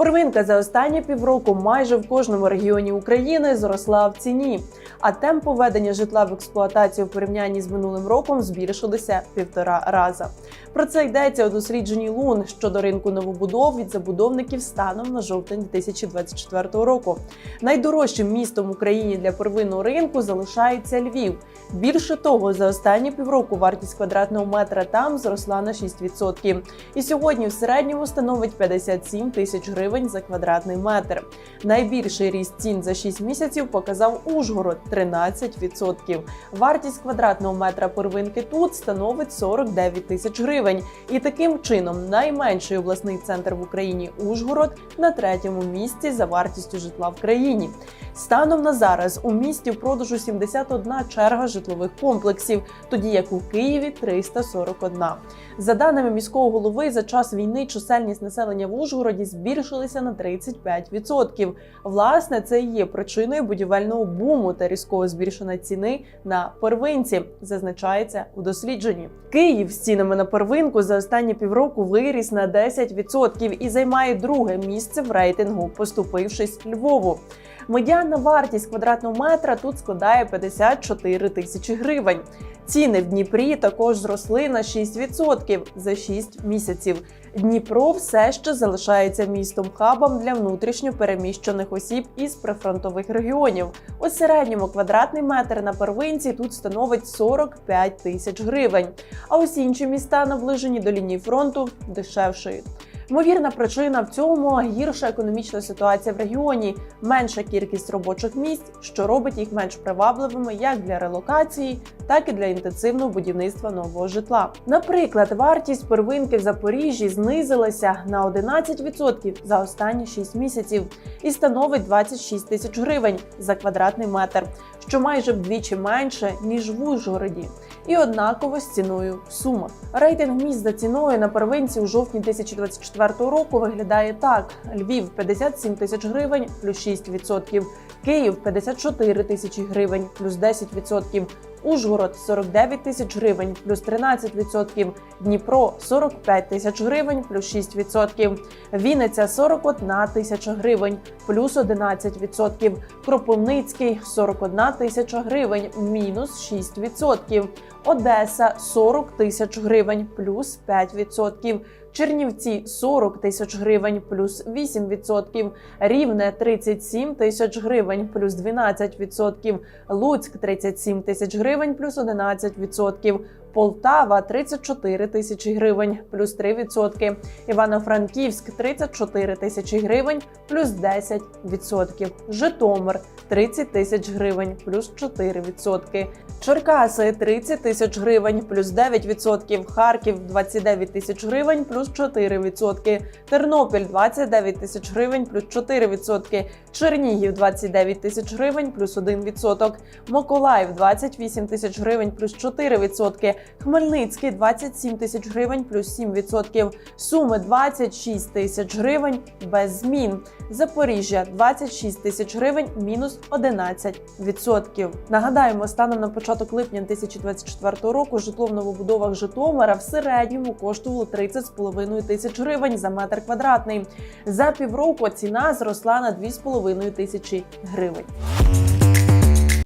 Первинка за останні півроку майже в кожному регіоні України зросла в ціні, а темп поведення житла в експлуатацію в порівнянні з минулим роком збільшилися півтора раза. Про це йдеться у дослідженні Лун щодо ринку новобудов від забудовників станом на жовтень 2024 року. Найдорожчим містом в Україні для первинного ринку залишається Львів. Більше того, за останні півроку вартість квадратного метра там зросла на 6%. І сьогодні в середньому становить 57 тисяч гривень за квадратний метр. Найбільший ріст цін за 6 місяців показав Ужгород 13%. Вартість квадратного метра первинки тут становить 49 тисяч гривень. І таким чином найменший обласний центр в Україні Ужгород на третьому місці за вартістю житла в країні. Станом на зараз у місті в продажу 71 черга житлових комплексів, тоді як у Києві 341. За даними міського голови, за час війни чисельність населення в Ужгороді збільшилася на 35%. Власне, це і є причиною будівельного буму та різкого збільшення ціни на первинці, зазначається у дослідженні. Київ з цінами на первинку за останні півроку виріс на 10% і займає друге місце в рейтингу, поступившись Львову. Медіанна вартість квадратного метра тут складає 54 тисячі гривень. Ціни в Дніпрі також зросли на 6% за 6 місяців. Дніпро все ще залишається містом хабом для внутрішньо переміщених осіб із прифронтових регіонів. У середньому квадратний метр на первинці тут становить 45 тисяч гривень. А усі інші міста, наближені до лінії фронту, дешевшають. Ймовірна причина в цьому гірша економічна ситуація в регіоні, менша кількість робочих місць, що робить їх менш привабливими як для релокації, так і для інтенсивного будівництва нового житла. Наприклад, вартість первинки в Запоріжжі знизилася на 11% за останні 6 місяців і становить 26 тисяч гривень за квадратний метр, що майже вдвічі менше ніж в Ужгороді, і однаково з ціною в сумах. Рейтинг місць за ціною на первинці у жовтні 2024 року виглядає так: Львів 57 тисяч гривень, плюс 6%, Київ 54 тисячі гривень, плюс 10%, Ужгород 49 тисяч гривень, плюс 13%, Дніпро 45 тисяч гривень, плюс 6%, Вінниця 41 тисяча гривень, плюс 11%, Кропивницький 41 тисяча гривень, мінус 6%, Одеса 40 тисяч гривень, плюс 5%, Чернівці 40 тисяч гривень, плюс 8%, Рівне 37 тисяч гривень, плюс 12%, Луцьк 37 тисяч гривень, плюс 11%, Полтава 34 тисячі гривень, плюс 3%, Івано-Франківськ 34 тисячі гривень, плюс 10%, Житомир 30 тисяч гривень, плюс 4%, Черкаси 30 тисяч гривень, плюс 9%, Харків 29 тисяч гривень, плюс 4%, Тернопіль 29 тисяч гривень, плюс 4%, Чернігів 29 тисяч гривень, плюс 1%, Миколаїв 28 тисяч гривень, плюс 4%, Хмельницький 27 тисяч гривень, плюс 7%, Суми 26 тисяч гривень, без змін, Запоріжжя 26 тисяч гривень, мінус 11%. Нагадаємо, станом на початок липня 2024 року житло в новобудовах Житомира в середньому коштувало 30,5 тисяч гривень за метр квадратний. За півроку ціна зросла на 2,5 тисячі гривень.